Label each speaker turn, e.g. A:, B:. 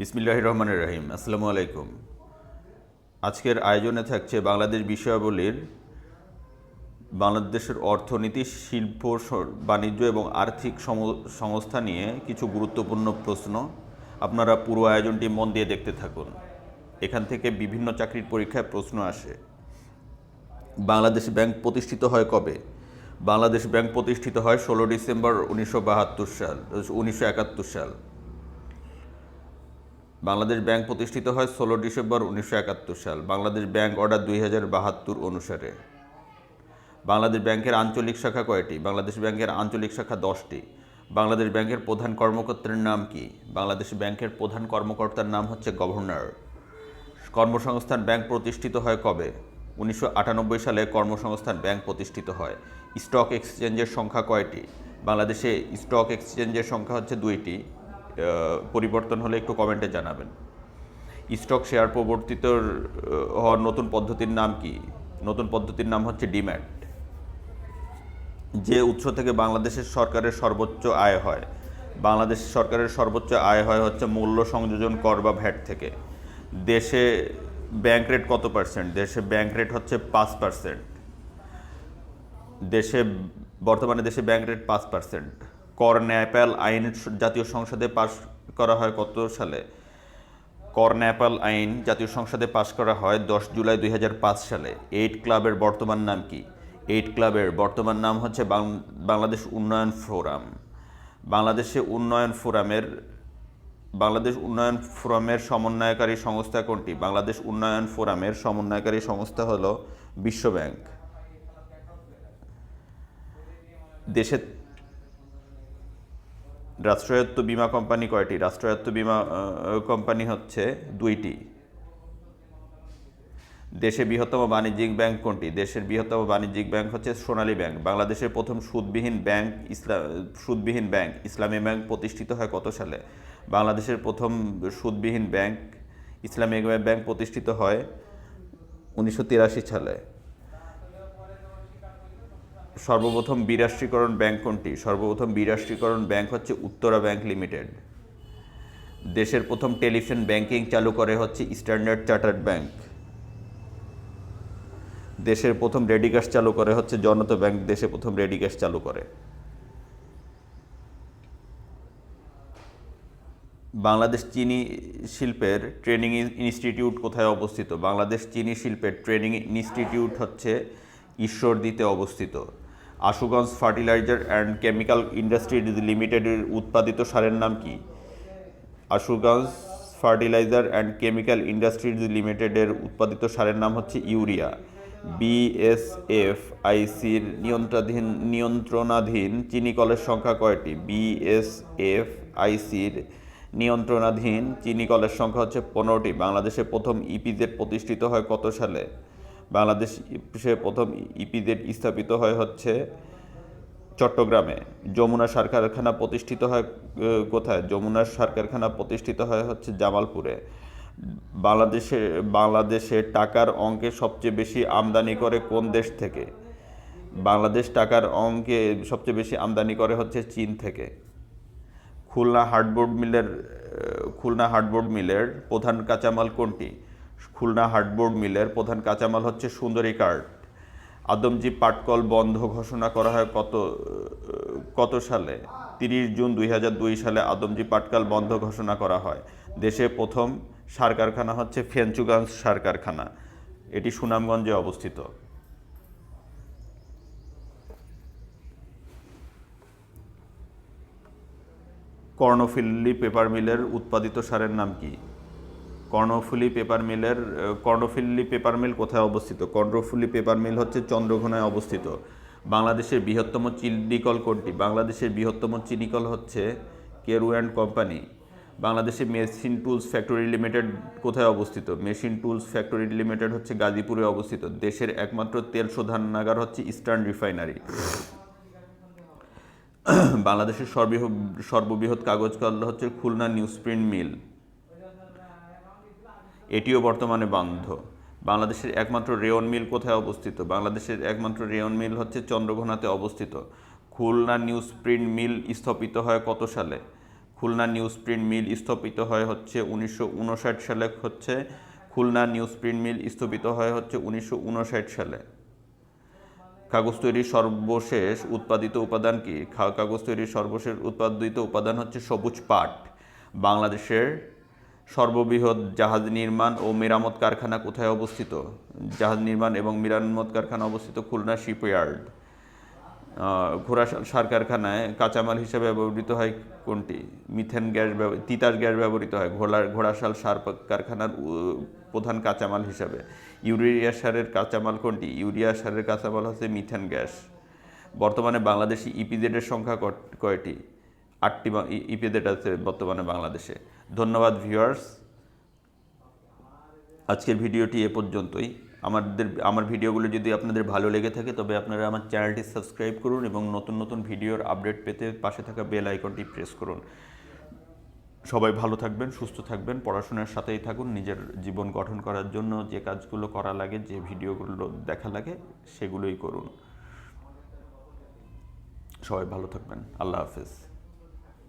A: বিসমিল্লাহ রহমানের রহিম, আসসালামু আলাইকুম। আজকের আয়োজনে থাকছে বাংলাদেশ বিষয়াবলীর বাংলাদেশের অর্থনীতি, শিল্প, বাণিজ্য এবং আর্থিক সংস্থা নিয়ে কিছু গুরুত্বপূর্ণ প্রশ্ন। আপনারা পুরো আয়োজনটি মন দিয়ে দেখতে থাকুন। এখান থেকে বিভিন্ন চাকরির পরীক্ষায় প্রশ্ন আসে। বাংলাদেশ ব্যাংক প্রতিষ্ঠিত হয় কবে? বাংলাদেশ ব্যাংক প্রতিষ্ঠিত হয় ষোলো ডিসেম্বর উনিশশো বাহাত্তর সাল, উনিশশো একাত্তর সাল। বাংলাদেশ ব্যাংক প্রতিষ্ঠিত হয় ষোলো ডিসেম্বর উনিশশো একাত্তর সাল, বাংলাদেশ ব্যাংক অর্ডার দুই হাজার বাহাত্তর অনুসারে। বাংলাদেশ ব্যাংকের আঞ্চলিক শাখা কয়টি? বাংলাদেশ ব্যাংকের আঞ্চলিক শাখা দশটি। বাংলাদেশ ব্যাংকের প্রধান কর্মকর্তার নাম কি? বাংলাদেশ ব্যাংকের প্রধান কর্মকর্তার নাম হচ্ছে গভর্নর। কর্মসংস্থান ব্যাংক প্রতিষ্ঠিত হয় কবে? উনিশশো আটানব্বই সালে কর্মসংস্থান ব্যাংক প্রতিষ্ঠিত হয়। স্টক এক্সচেঞ্জের সংখ্যা কয়টি? বাংলাদেশে স্টক এক্সচেঞ্জের সংখ্যা হচ্ছে দুইটি। পরিবর্তন হলে একটু কমেন্টে জানাবেন। স্টক শেয়ার প্রবর্তিত হওয়ার নতুন পদ্ধতির নাম কি? নতুন পদ্ধতির নাম হচ্ছে ডিম্যাট যে উৎস থেকে বাংলাদেশের সরকারের সর্বোচ্চ আয় হয়, বাংলাদেশ সরকারের সর্বোচ্চ আয় হয় হচ্ছে মূল্য সংযোজন কর বা ভ্যাট থেকে। দেশে ব্যাংক রেট কত পার্সেন্ট দেশে ব্যাংক রেট হচ্ছে পাঁচ পার্সেন্ট দেশে, বর্তমানে দেশে ব্যাংক রেট পাঁচ পার্সেন্ট কর ন্যায়পাল আইন জাতীয় সংসদে পাশ করা হয় কত সালে? কর ন্যাপাল আইন জাতীয় সংসদে পাশ করা হয় দশ জুলাই দু হাজার পাঁচ সালে। এইট ক্লাবের বর্তমান নাম কি? এইট ক্লাবের বর্তমান নাম হচ্ছে বাংলাদেশ উন্নয়ন ফোরাম। বাংলাদেশে উন্নয়ন ফোরামের, বাংলাদেশ উন্নয়ন ফোরামের সমন্বয়কারী সংস্থা কোনটি? বাংলাদেশ উন্নয়ন ফোরামের সমন্বয়কারী সংস্থা হল বিশ্ব ব্যাংক দেশে রাষ্ট্রায়ত্ত বীমা কোম্পানি কয়টি? রাষ্ট্রায়ত্ত বীমা কোম্পানি হচ্ছে দুইটি। দেশে বৃহত্তম বাণিজ্যিক ব্যাংক কোনটি? দেশের বৃহত্তম বাণিজ্যিক ব্যাংক হচ্ছে সোনালী ব্যাংক। বাংলাদেশের প্রথম সুদবিহীন ব্যাংক ইসলাম সুদবিহীন ব্যাংক, ইসলামী ব্যাংক প্রতিষ্ঠিত হয় কত সালে? বাংলাদেশের প্রথম সুদবিহীন ব্যাংক, ইসলামী ব্যাংক প্রতিষ্ঠিত হয় উনিশশো তিরাশি সালে। সর্বপ্রথম বিরাষ্ট্রীকরণ ব্যাংক কোনটি? সর্বপ্রথম বিরাষ্ট্রীকরণ ব্যাংক হচ্ছে উত্তরা ব্যাংক লিমিটেড। দেশের প্রথম টেলিভিশন ব্যাংকিং চালু করে হচ্ছে স্ট্যান্ডার্ড চার্টার্ড ব্যাংক। দেশের প্রথম রেডিক্যাশ চালু করে হচ্ছে জনতা ব্যাংক, দেশে প্রথম রেডিক্যাশ চালু করে। বাংলাদেশ চিনি শিল্পের ট্রেনিং ইনস্টিটিউট কোথায় অবস্থিত? বাংলাদেশ চিনি শিল্পের ট্রেনিং ইনস্টিটিউট হচ্ছে ঈশ্বরদীতে অবস্থিত। Ashuganj fertiliser and chemical industries লিমিটেডের উৎপাদিত সারের নাম কি? Ashuganj fertiliser and chemical industries লিমিটেডের উৎপাদিত সারের নাম হচ্ছে ইউরিয়া। বিএসএফ আইসির নিয়ন্ত্রণাধীন নিয়ন্ত্রণাধীন চিনি কলের সংখ্যা কয়টি? বিএসএফ আইসির নিয়ন্ত্রণাধীন চিনি কলের সংখ্যা হচ্ছে পনেরোটি। বাংলাদেশে প্রথম ইপিজেড প্রতিষ্ঠিত হয় কত সালে? বাংলাদেশে প্রথম ইপিজেড স্থাপিত হয় হচ্ছে চট্টগ্রামে। যমুনা সার কারখানা প্রতিষ্ঠিত হয় কোথায়? যমুনা সার কারখানা প্রতিষ্ঠিত হয় হচ্ছে জামালপুরে। বাংলাদেশে বাংলাদেশে টাকার অঙ্কে সবচেয়ে বেশি আমদানি করে কোন দেশ থেকে? বাংলাদেশ টাকার অঙ্কে সবচেয়ে বেশি আমদানি করে হচ্ছে চীন থেকে। খুলনা হার্ডবোর্ড মিলের খুলনা হার্ডবোর্ড মিলের প্রধান কাঁচামাল কোনটি? খুলনা হার্ডবোর্ড মিলের প্রধান কাঁচামাল হচ্ছে সুন্দরী কার্ড। আদমজি পাটকল বন্ধ ঘোষণা করা হয় কত কত সালে? তিরিশ জুন দুই সালে আদমজি পাটকল বন্ধ ঘোষণা করা হয়। দেশে প্রথম সার কারখানা হচ্ছে ফেঞ্চুগঞ্জ সার কারখানা। এটি সুনামগঞ্জে অবস্থিত। কর্ণফিল্লি পেপার মিলের উৎপাদিত সারের নাম কি? কর্ণফুলি পেপার মিলের আহ, কর্ণফুল্লি পেপার মিল কোথায় অবস্থিত? কর্ণফুলি পেপার মিল হচ্ছে চন্দ্রঘোনায় অবস্থিত। বাংলাদেশের বৃহত্তম চিনিকল কোনটি? বাংলাদেশের বৃহত্তম চিনিকল হচ্ছে কেরু অ্যান্ড কোম্পানি। বাংলাদেশে মেশিন টুলস ফ্যাক্টরি লিমিটেড কোথায় অবস্থিত? মেশিন টুলস ফ্যাক্টরি লিমিটেড হচ্ছে গাজীপুরে অবস্থিত। দেশের একমাত্র তেল শোধানাগার হচ্ছে ইস্টার্ন রিফাইনারি। বাংলাদেশের সর্ববৃহৎ কাগজ কল হচ্ছে খুলনা নিউজ প্রিন্ট মিল। এটিও বর্তমানে বন্ধ। বাংলাদেশের একমাত্র রেয়ন মিল কোথায় অবস্থিত? বাংলাদেশের একমাত্র রেয়ন মিল হচ্ছে চন্দ্রঘোনাতে অবস্থিত। খুলনা নিউজ প্রিন্ট মিল স্থাপিত হয় কত সালে? খুলনা নিউজ প্রিন্ট মিল স্থাপিত হয় হচ্ছে উনিশশো উনষাট সালে, হচ্ছে খুলনা নিউজ প্রিন্ট মিল স্থাপিত হয় হচ্ছে উনিশশো উনষাট সালে। কাগজ তৈরির সর্বশেষ উৎপাদিত উপাদান কি? কাগজ তৈরির সর্বশেষ উৎপাদিত উপাদান হচ্ছে সবুজ পাট। বাংলাদেশের সর্ববৃহৎ জাহাজ নির্মাণ ও মেরামত কারখানা কোথায় অবস্থিত? জাহাজ নির্মাণ এবং মেরামত কারখানা অবস্থিত খুলনা শিপইয়ার্ড ঘোড়াশাল সার কারখানায় কাঁচামাল হিসেবে ব্যবহৃত হয় কোনটি? মিথেন গ্যাস তিতাস গ্যাস ব্যবহৃত হয় ঘোড়ার ঘোড়াশাল সার কারখানার প্রধান কাঁচামাল হিসাবে। ইউরিয়া সারের কাঁচামাল কোনটি? ইউরিয়া সারের কাঁচামাল হচ্ছে মিথেন গ্যাস। বর্তমানে বাংলাদেশি ইপিজেডের সংখ্যা কয়টি? আটটি ইপিজেড আছে বর্তমানে বাংলাদেশে। ধন্যবাদ ভিউয়ার্স। আজকের ভিডিওটি এ পর্যন্তই। আমাদের, আমার ভিডিওগুলো যদি আপনাদের ভালো লেগে থাকে, তবে আপনারা আমার চ্যানেলটি সাবস্ক্রাইব করুন এবং নতুন নতুন ভিডিওর আপডেট পেতে পাশে থাকা বেল আইকনটি প্রেস করুন। সবাই ভালো থাকবেন, সুস্থ থাকবেন, পড়াশোনার সাথেই থাকুন, নিজের জীবন গঠন করার জন্য যে কাজগুলো করা লাগে, যে ভিডিওগুলো দেখা লাগে, সেগুলোই করুন। সবাই ভালো থাকবেন। আল্লাহ হাফেজ।